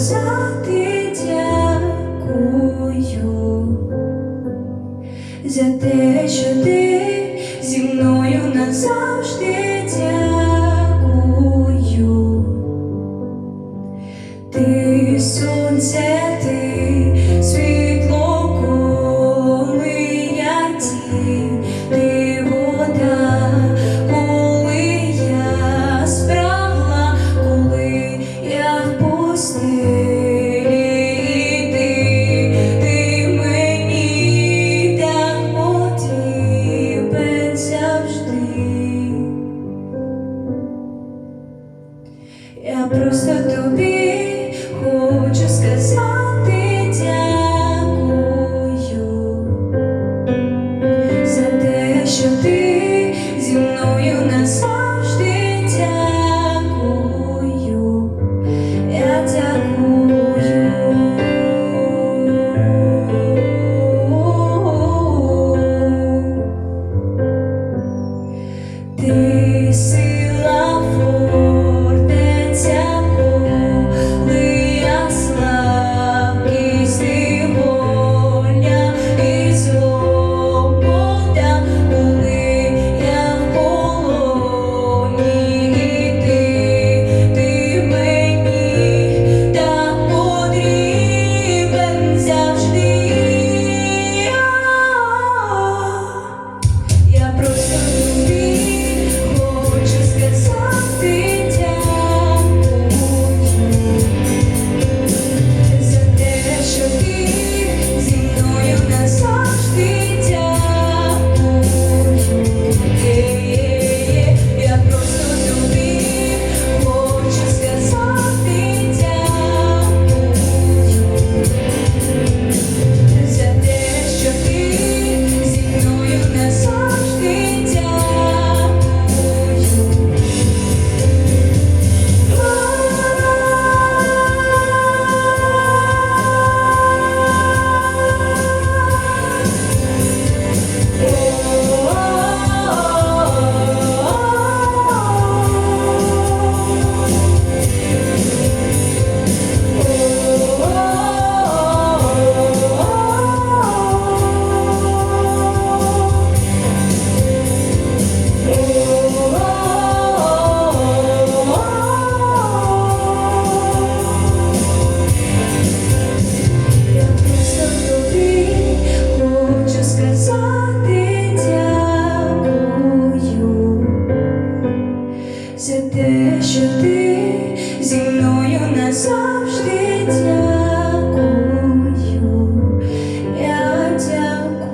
сказати дякую за те, що ти зі мною назавжди дякую. Ти сонце. Я просто тобі хочу сказати дякую за те, що ти зі мною назавжди дякую. Я дякую. Ти завжди я дякую.